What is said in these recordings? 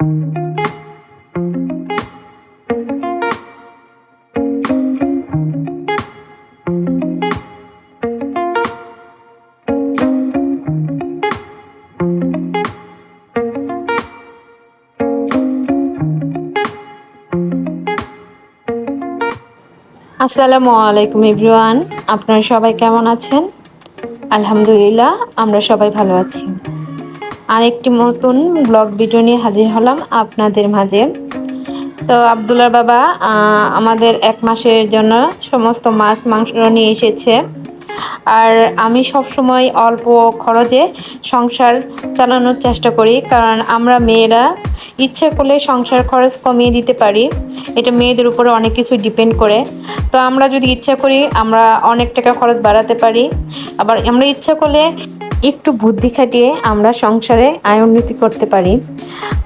আসসালামু আলাইকুম এভরিওয়ান। আপনারা সবাই কেমন আছেন? আলহামদুলিল্লাহ আমরা সবাই ভালো আছি। আরেকটি নতুন ব্লগ ভিডিও নিয়ে হাজির হলাম আপনাদের মাঝে। তো আবদুল্লার বাবা আমাদের এক মাসের জন্য সমস্ত মাছ, মাংস নিয়ে এসেছে। আর আমি সব সময় অল্প খরচে সংসার চালানোর চেষ্টা করি, কারণ আমরা মেয়েরা ইচ্ছে করলে সংসার খরচ কমিয়ে দিতে পারি। এটা মেয়েদের উপরে অনেক কিছু ডিপেন্ড করে। তো আমরা যদি ইচ্ছা করি, আমরা অনেক টাকা খরচ বাড়াতে পারি। আবার আমরা ইচ্ছা করলে একটু বুদ্ধি খাটিয়ে আমরা সংসারে আয় উন্নতি করতে পারি।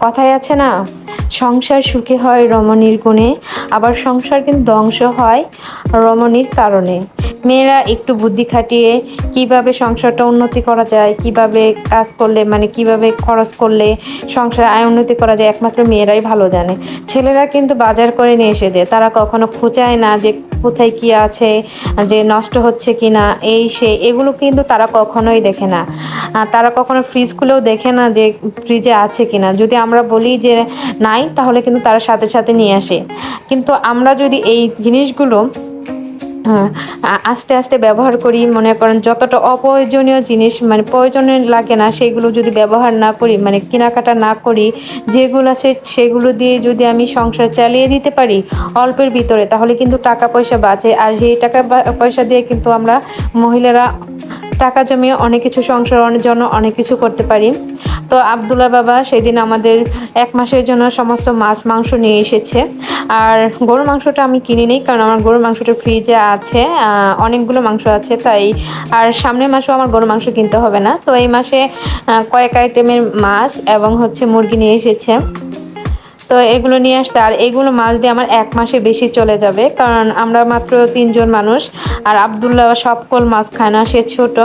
কথায় আছে না, সংসার সুখে হয় রমণীর গুণে, আবার সংসার কিন্তু ধ্বংস হয় রমণীর কারণে। মেয়েরা একটু বুদ্ধি খাটিয়ে কীভাবে সংসারটা উন্নতি করা যায়, কীভাবে কাজ করলে মানে কীভাবে খরচ করলে সংসার আয় উন্নতি করা যায়, একমাত্র মেয়েরাই ভালো জানে। ছেলেরা কিন্তু বাজার করে নিয়ে এসে দেয়, তারা কখনো খোঁচায় না যে কোথায় কি আছে, যে নষ্ট হচ্ছে কি না এই সে, এগুলো কিন্তু তারা কখনোই দেখে না। তারা কখনো ফ্রিজ খুলেও দেখে না যে ফ্রিজে আছে কি না যদি আমরা বলি যে নাই, তাহলে কিন্তু তারা সাথে সাথে নিয়ে আসে। কিন্তু আমরা যদি এই জিনিসগুলো আস্তে আস্তে ব্যবহার করি, মনে করেন যতটা অপ্রয়োজনীয় জিনিস মানে প্রয়োজনীয় লাগে না, সেগুলো যদি ব্যবহার না করি মানে কেনাকাটা না করি, যেগুলো আছে সেগুলো দিয়ে যদি আমি সংসার চালিয়ে দিতে পারি অল্পের ভিতরে, তাহলে কিন্তু টাকা পয়সা বাঁচে। আর সেই টাকা পয়সা দিয়ে কিন্তু আমরা মহিলারা টাকা জমিয়ে অনেক কিছু সংসার জন্য অনেক কিছু করতে পারি। তো আবদুল্লার বাবা সেদিন আমাদের এক মাসের জন্য সমস্ত মাছ, মাংস নিয়ে এসেছে। আর গরুর মাংসটা আমি কিনি নেই, কারণ আমার গরুর মাংসটা ফ্রিজে আছে অনেকগুলো মাংস আছে, তাই আর সামনের মাসেও আমার গরুর মাংস কিনতে হবে না। তো এই মাসে কয়েক আইটেমের মাছ এবং হচ্ছে মুরগি নিয়ে এসেছে। তো এগুলো নিয়ে আসতে, আর এগুলো মাছ দিয়ে আমার এক মাসে বেশি চলে যাবে, কারণ আমরা মাত্র তিনজন মানুষ, আর আবদুল্লাহ সবকল মাছ খায় না, সে ছোট।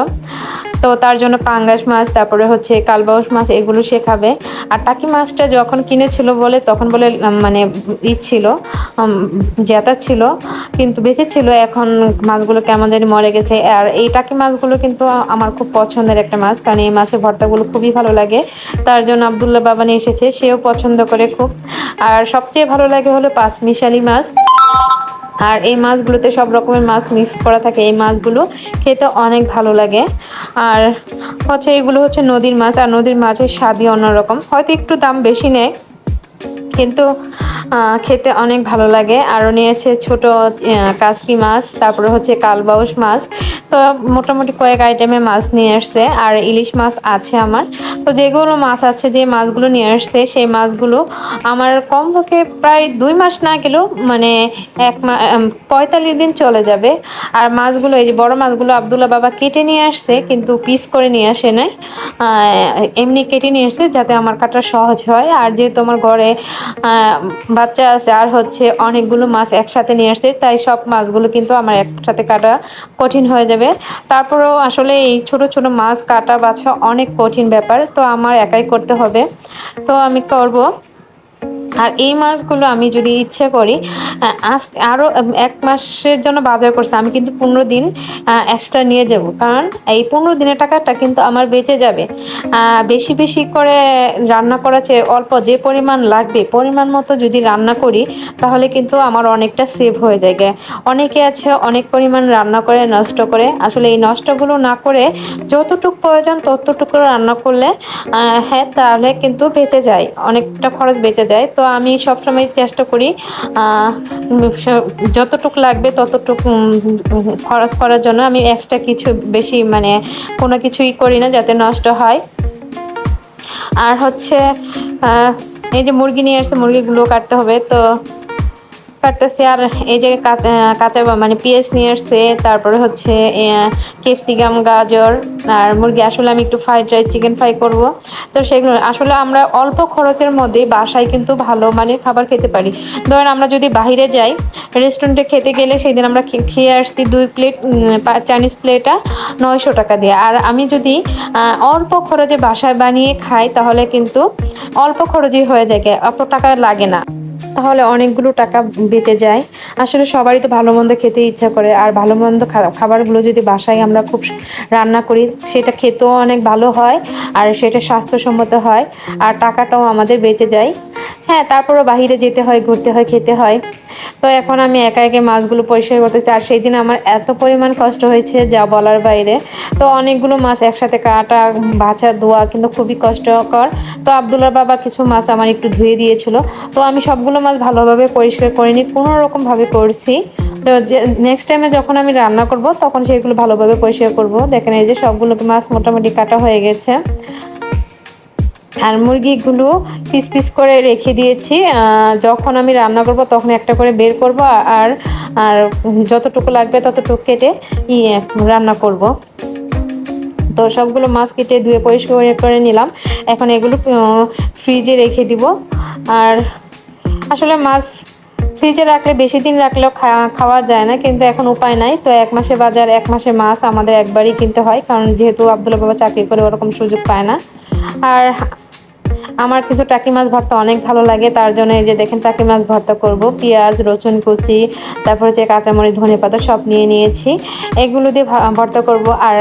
তো তার জন্য পাঙ্গাস মাছ, তারপরে হচ্ছে কালবাউস মাছ এগুলো সে খাবে। আর টাকি মাছটা যখন কিনেছিল বলে তখন বলে মানে ই ছিল জেতা ছিল, কিন্তু বেঁচে ছিল। এখন মাছগুলো কেমন জানি মরে গেছে। আর এই টাকি মাছগুলো কিন্তু আমার খুব পছন্দের একটা মাছ, কারণ এই মাছের ভর্তাগুলো খুবই ভালো লাগে। তার জন্য আবদুল্লাহ বাবা নিয়ে এসেছে, সেও পছন্দ করে খুব। আর সবচেয়ে ভালো লাগে হলো পাঁচ মিশালি মাছ। আর এই মাছগুলোতে সব রকমের মাছ মিক্স করা থাকে। এই মাছগুলো খেতে অনেক ভালো লাগে। আর হচ্ছে এগুলো হচ্ছে নদীর মাছ, আর নদীর মাছের স্বাদই অন্যরকম। হয়তো একটু দাম বেশি নেয়, কিন্তু খেতে অনেক ভালো লাগে। আরও নিয়েছে ছোট কাসকি মাছ, তারপরে হচ্ছে কালবাউস মাছ। তো মোটামুটি কয়েক আইটেমে মাছ নিয়ে আসছে, আর ইলিশ মাছ আছে আমার। তো যেগুলো মাছ আছে, যে মাছগুলো নিয়ে আসছে, সেই মাছগুলো আমার কম কমপক্ষে প্রায় দুই মাস না গেলেও মানে এক মা পঁয়তাল্লিশ দিন চলে যাবে। আর মাছগুলো, এই যে বড় মাছগুলো আবদুল্লাহ বাবা কেটে নিয়ে আসছে, কিন্তু পিস করে নিয়ে আসে নাই। এমনি কেটে নিয়ে এসছে যাতে আমার কাটা সহজ হয়। আর যেহেতু আমার ঘরে বাচ্চা আছে, আর হচ্ছে অনেকগুলো মাছ একসাথে নিয়ে আসছে, তাই সব মাছগুলো কিন্তু আমার একসাথে কাটা কঠিন হয়ে যাবে। তারপরেও আসলে এই ছোট ছোট মাছ কাটা বাছা অনেক কঠিন ব্যাপার, তো আমার একাই করতে হবে। তো আমি করব। আর এই মাছগুলো আমি যদি ইচ্ছে করি আজ আরও এক মাসের জন্য বাজার করছে, আমি কিন্তু পনেরো দিন এক্সট্রা নিয়ে যাব। কারণ এই পনেরো দিনের টাকাটা কিন্তু আমার বেঁচে যাবে। বেশি বেশি করে রান্না করা চেয়ে অল্প যে পরিমাণ লাগবে, পরিমাণ মতো যদি রান্না করি, তাহলে কিন্তু আমার অনেকটা সেভ হয়ে যায়। অনেকে আছে, অনেক পরিমাণ রান্না করে, নষ্ট করে। আসলে এই নষ্টগুলো না করে যতটুকু প্রয়োজন ততটুকু রান্না করলে হ্যাঁ তাহলে কিন্তু বেঁচে যায়, অনেকটা খরচ বেঁচে যায়। তো আমি সবসময় চেষ্টা করি যতটুক লাগবে ততটুক খরচ করার জন্য। আমি এক্সট্রা কিছু বেশি মানে কোনো কিছুই করি না যাতে নষ্ট হয়। আর হচ্ছে এই যে মুরগি নিয়ে আসছে মুরগিগুলো কাটতে হবে, তো কাটতেছি আর এই যে কাঁচা মানে পেঁয়াজ নিয়ে আসছে, তারপরে হচ্ছে ক্যাপসিকাম গাজর, আর মুরগি। আসলে আমি একটু ফ্রাইড রাইস চিকেন ফ্রাই করব। তো সেগুলো আসলে আমরা অল্প খরচের মধ্যে বাসায় কিন্তু ভালো মানের খাবার খেতে পারি। ধরেন আমরা যদি বাইরে যাই রেস্টুরেন্টে খেতে গেলে সেই দিন আমরা খেয়ে আসছি দুই প্লেট চাইনিজ প্লেটটা নয়শো টাকা দিয়ে। আর আমি যদি অল্প খরচে বাসায় বানিয়ে খাই, তাহলে কিন্তু অল্প খরচই হয়ে যায় অত টাকা লাগে না। তাহলে অনেকগুলো টাকা বেঁচে যায়। আসলে সবারই তো ভালো মন্দ খেতে ইচ্ছা করে। আর ভালো মন্দ খাবারগুলো যদি বাসায় আমরা খুব রান্না করি, সেটা খেতেও অনেক ভালো হয়, আর সেটা স্বাস্থ্যসম্মত হয়, আর টাকাটাও আমাদের বেঁচে যায়। হ্যাঁ তারপরও বাইরে যেতে হয়, ঘুরতে হয়, খেতে হয়। তো এখন আমি একা একে মাছগুলো পরিষ্কার করতেছি। আর সেই দিন আমার এত পরিমাণ কষ্ট হয়েছে যা বলার বাইরে। তো অনেকগুলো মাছ একসাথে কাটা বাছা ধোয়া কিন্তু খুবই কষ্টকর। তো আবদুল্লার বাবা কিছু মাছ আমার একটু ধুয়ে দিয়েছিল। তো আমি সবগুলো মাছ ভালোভাবে পরিষ্কার করিনি কোনো রকমভাবে করছি। তো নেক্সট টাইমে যখন আমি রান্না করব, তখন সেগুলো ভালোভাবে পরিষ্কার করব। দেখেন এই যে সবগুলো মাছ মোটামুটি কাটা হয়ে গেছে। আর মুরগিগুলো পিস পিস করে রেখে দিয়েছি। যখন আমি রান্না করব তখন একটা করে বের করব আর আর যতটুকু লাগবে ততটুকু কেটে ইয়ে রান্না করব। তো সবগুলো মাছ কেটে ধুয়ে পরিষ্কার করে- নিলাম। এখন এগুলো ফ্রিজে রেখে দিব। আর আসলে মাছ ফ্রিজে রাখলে, বেশি দিন রাখলেও খাওয়া যায় না, কিন্তু এখন উপায় নাই। তো এক মাসে বাজার, এক মাসে মাছ আমাদের একবারই কিনতে হয়, কারণ যেহেতু আবদুল্লাহ বাবা চাকরি করে ওরকম সুযোগ পায় না। আর আমার কিন্তু টাকি মাছ ভর্তা অনেক ভালো লাগে, তার জন্য এই যে দেখেন টাকি মাছ ভর্তা করব। পেঁয়াজ, রসুন কুচি, তারপর হচ্ছে কাঁচামরিচ, ধনে পাতা সব নিয়ে নিয়েছি। এগুলো দিয়ে ভর্তা করব। আর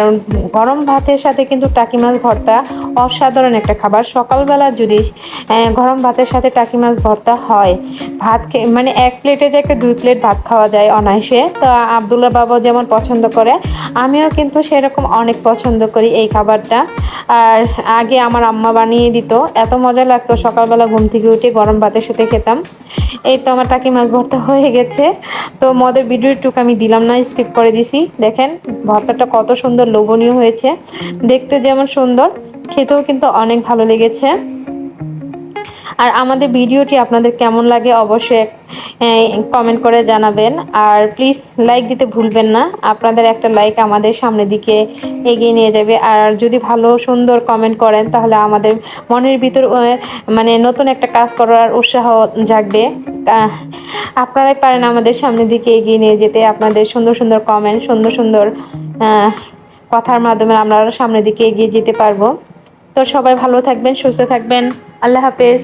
গরম ভাতের সাথে কিন্তু টাকি মাছ ভর্তা অসাধারণ একটা খাবার। সকালবেলা যদি গরম ভাতের সাথে টাকি মাছ ভর্তা হয়, ভাত মানে এক প্লেটে যাকে দুই প্লেট ভাত খাওয়া যায় অনায়াসে। তো আবদুল্লাহ বাবা যেমন পছন্দ করে, আমিও কিন্তু সেরকম অনেক পছন্দ করি এই খাবারটা। আর আগে আমার আম্মা বানিয়ে দিত, এত মজা লাগতো। সকালবেলা ঘুম থেকে উঠে গরম ভাতের সাথে খেতাম। এই তো আমার টাকি মাছ ভর্তা হয়ে গেছে। তো মদের ভিডিওটুকু আমি দিলাম না স্কিপ করে দিছি। দেখেন, ভর্তাটা কত সুন্দর লোভনীয় হয়েছে। দেখতে যেমন সুন্দর, খেতেও কিন্তু অনেক ভালো লেগেছে। আর আমাদের ভিডিওটি আপনাদের কেমন লাগে অবশ্যই কমেন্ট করে জানাবেন। আর প্লিজ লাইক দিতে ভুলবেন না, আপনাদের একটা লাইক আমাদের সামনের দিকে এগিয়ে নিয়ে যাবে। আর যদি ভালো সুন্দর কমেন্ট করেন, তাহলে আমাদের মনের ভিতর মানে নতুন একটা কাজ করার উৎসাহ জাগবে। আপনারাই পারেন আমাদের সামনের দিকে এগিয়ে নিয়ে যেতে। আপনাদের সুন্দর সুন্দর কমেন্ট সুন্দর সুন্দর কথার মাধ্যমে আমরা সামনের দিকে এগিয়ে যেতে পারব। তো সবাই ভালো থাকবেন, সুস্থ থাকবেন। আল্লাহ হাফেজ।